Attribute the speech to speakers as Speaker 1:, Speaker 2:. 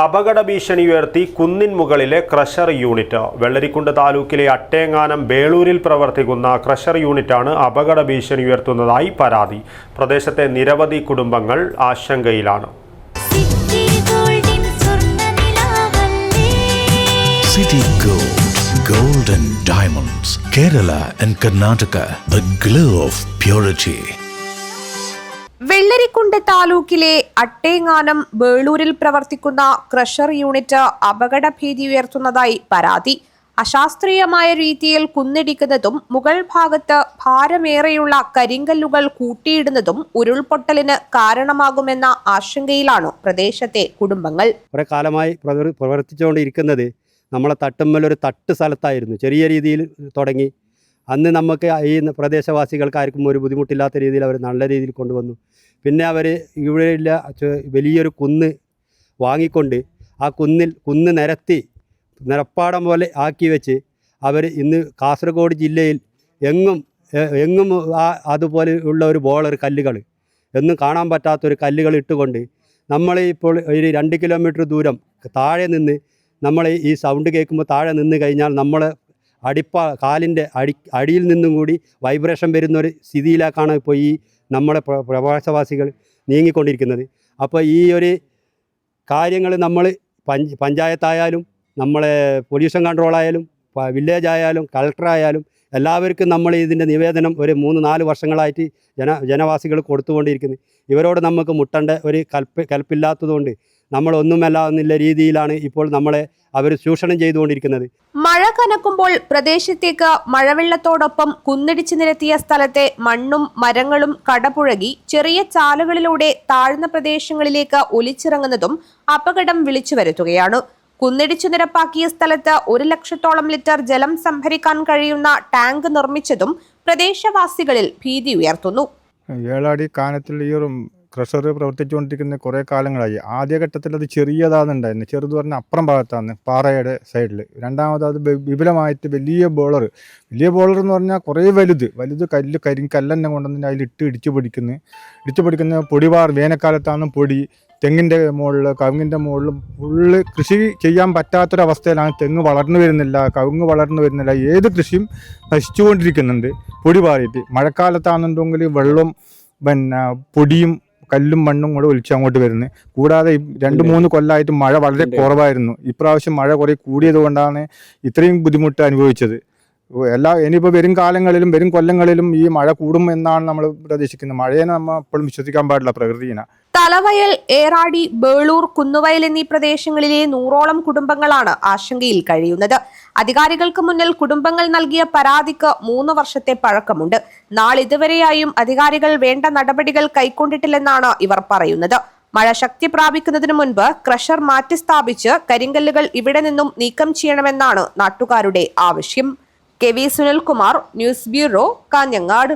Speaker 1: അപകട ഭീഷണി ഉയർത്തി കുന്നിൻ മുകളിലെ ക്രഷർ യൂണിറ്റ്. വെള്ളരിക്കുണ്ട് താലൂക്കിലെ അട്ടേങ്ങാനം ബേളൂരിൽ പ്രവർത്തിക്കുന്ന ക്രഷർ യൂണിറ്റാണ് അപകട ഭീഷണി ഉയർത്തുന്നതായി പരാതി. പ്രദേശത്തെ നിരവധി കുടുംബങ്ങൾ ആശങ്കയിലാണ്.
Speaker 2: City Gold, Gold and Diamonds, Kerala and Karnataka, the glow of purity.
Speaker 3: Vellarikundu താലൂക്കിലെ അട്ടേങ്ങാനം വേളൂരിൽ പ്രവർത്തിക്കുന്ന ക്രഷർ യൂണിറ്റ് അപകട ഭീതി ഉയർത്തുന്നതായി പരാതി. അശാസ്ത്രീയമായ രീതിയിൽ കുന്നിടിക്കുന്നതും മുകൾ ഭാഗത്ത് ഭാരമേറെയുള്ള കരിങ്കല്ലുകൾ കൂട്ടിയിടുന്നതും ഉരുൾപൊട്ടലിന് കാരണമാകുമെന്ന ആശങ്കയിലാണ് പ്രദേശത്തെ കുടുംബങ്ങൾ.
Speaker 4: കുറെ കാലമായി പ്രവർ- പ്രവർത്തിച്ചുകൊണ്ടിരിക്കുന്നത് നമ്മളെ തട്ടുമ്മൽ ഒരു തട്ട് സ്ഥലത്തായിരുന്നു. ചെറിയ രീതിയിൽ തുടങ്ങി. അന്ന് നമുക്ക് ഈ പ്രദേശവാസികൾക്ക് ആർക്കും ഒരു ബുദ്ധിമുട്ടില്ലാത്ത രീതിയിൽ അവർ നല്ല രീതിയിൽ കൊണ്ടുവന്നു. പിന്നെ അവർ ഇവിടെയുള്ള വലിയൊരു കുന്ന് വാങ്ങിക്കൊണ്ട് ആ കുന്നിൽ കുന്ന് നിരത്തി നിരപ്പാടം പോലെ ആക്കി വെച്ച് അവർ ഇന്ന് കാസർഗോഡ് ജില്ലയിൽ എങ്ങും എങ്ങും ആ അതുപോലെ ഉള്ള ഒരു ബോളർ കല്ലുകൾ എന്നും കാണാൻ പറ്റാത്തൊരു കല്ലുകൾ ഇട്ടുകൊണ്ട് നമ്മൾ ഇപ്പോൾ ഒരു രണ്ട് കിലോമീറ്റർ ദൂരം താഴെ നിന്ന് നമ്മൾ ഈ സൗണ്ട് കേൾക്കുമ്പോൾ താഴെ നിന്ന് കഴിഞ്ഞാൽ നമ്മൾ അടിപ്പ കാലിന്റെ അടി അടിയിൽ നിന്നും കൂടി വൈബ്രേഷൻ വരുന്ന ഒരു സ്ഥിതിയിലേക്കാണ് ഇപ്പോൾ ഈ നമ്മളെ പ്ര- പ്രവാസവാസികൾ നീങ്ങിക്കൊണ്ടിരിക്കുന്നത്. അപ്പോൾ ഈ ഒരു കാര്യങ്ങൾ നമ്മൾ പഞ്ച് പഞ്ചായത്തായാലും നമ്മളെ പൊല്യൂഷൻ കൺട്രോളായാലും വില്ലേജ് ആയാലും കളക്ടറായാലും എല്ലാവർക്കും നമ്മൾ ഇതിന്റെ നിവേദനം ഒരു മൂന്ന് നാല് വർഷങ്ങളായിട്ട് ജന ജനവാസികൾ കൊടുത്തുകൊണ്ടിരിക്കുന്നത് ഇവരോട് നമുക്ക് മുട്ടേണ്ട ഒരു കൽപ്പ് കൽപ്പില്ലാത്തതുകൊണ്ട് നമ്മളൊന്നുമല്ല എന്നുള്ള രീതിയിലാണ് ഇപ്പോൾ നമ്മളെ അവർ ചൂഷണം ചെയ്തുകൊണ്ടിരിക്കുന്നത്.
Speaker 3: മഴ കനക്കുമ്പോൾ പ്രദേശത്തേക്ക് മഴവെള്ളത്തോടൊപ്പം കുന്നിടിച്ചു നിരത്തിയ സ്ഥലത്തെ മണ്ണും മരങ്ങളും കടപുഴകി ചെറിയ ചാലുകളിലൂടെ താഴ്ന്ന പ്രദേശങ്ങളിലേക്ക് ഒലിച്ചിറങ്ങുന്നതും അപകടം വിളിച്ചു വരുത്തുകയാണ് കുന്നിടിച്ചു നിരപ്പാക്കിയ സ്ഥലത്ത് ഒരു ലക്ഷത്തോളം ലിറ്റർ ജലം സംഭരിക്കാൻ കഴിയുന്ന ടാങ്ക് നിർമ്മിച്ചതും പ്രദേശവാസികളിൽ ഭീതി ഉയർത്തുന്നു.
Speaker 5: ഏഴാടി കാനത്തിൽ ഈ ഒരു ക്രഷർ പ്രവർത്തിച്ചുകൊണ്ടിരിക്കുന്ന കുറേ കാലങ്ങളായി. ആദ്യഘട്ടത്തിൽ അത് ചെറിയതാണെന്നുണ്ടായിരുന്നു ചെറുത് പറഞ്ഞാൽ അപ്പുറം ഭാഗത്താണ് പാറയുടെ സൈഡിൽ. രണ്ടാമത് അത് വിപുലമായിട്ട് വലിയ ബോളർ വലിയ ബോളർ എന്ന് പറഞ്ഞാൽ കുറേ വലുത്. വലുത് കല്ല് കരി കല്ലെന്നെ കൊണ്ടുവന്ന് അതിലിട്ട് ഇടിച്ചു പിടിക്കുന്നു. ഇടിച്ചു പിടിക്കുന്ന പൊടിവാർ വേനൽക്കാലത്താണ് പൊടി. തെങ്ങിന്റെ മുകളിൽ കവുങ്ങിന്റെ മുകളിൽ ഫുള്ള് കൃഷി ചെയ്യാൻ പറ്റാത്തൊരവസ്ഥയിലാണ് തെങ്ങ് വളർന്നു വരുന്നില്ല കവുങ്ങ് വളർന്നു വരുന്നില്ല. ഏത് കൃഷിയും നശിച്ചുകൊണ്ടിരിക്കുന്നുണ്ട് പൊടി പാറിയിട്ട്. മഴക്കാലത്താണെന്നുണ്ടെങ്കിൽ വെള്ളം പിന്നെ പൊടിയും കല്ലും മണ്ണും കൂടെ ഒലിച്ച് അങ്ങോട്ട് വരുന്നത് കൂടാതെ രണ്ട് മൂന്ന് കൊല്ലമായിട്ട് മഴ വളരെ കുറവായിരുന്നു. ഇപ്രാവശ്യം മഴ കുറേ കൂടിയത് കൊണ്ടാണ് ഇത്രയും ബുദ്ധിമുട്ട് അനുഭവിച്ചത്. എല്ലാ ഇനിയിപ്പോൾ വരും കാലങ്ങളിലും വരും കൊല്ലങ്ങളിലും ഈ മഴ കൂടും എന്നാണ് നമ്മൾ പ്രതീക്ഷിക്കുന്നത്. മഴയെ നമ്മൾ എപ്പോഴും വിശ്വസിക്കാൻ പാടില്ല പ്രകൃതിനെ.
Speaker 3: തലവയൽ ഏറാടി ബേളൂർ കുന്നുവയൽ എന്നീ പ്രദേശങ്ങളിലെ നൂറോളം കുടുംബങ്ങളാണ് ആശങ്കയിൽ കഴിയുന്നത്. അധികാരികൾക്ക് മുന്നിൽ കുടുംബങ്ങൾ നൽകിയ പരാതിക്ക് മൂന്ന് വർഷത്തെ പഴക്കമുണ്ട്. നാളിതുവരെയായും അധികാരികൾ വേണ്ട നടപടികൾ കൈക്കൊണ്ടിട്ടില്ലെന്നാണ് ഇവർ പറയുന്നത്. മഴ ശക്തി പ്രാപിക്കുന്നതിനു മുൻപ് ക്രഷർ മാറ്റി സ്ഥാപിച്ച് കരിങ്കല്ലുകൾ ഇവിടെ നിന്നും നീക്കം ചെയ്യണമെന്നാണ് നാട്ടുകാരുടെ ആവശ്യം. K V Sunilkumar news bureau Kanhangad.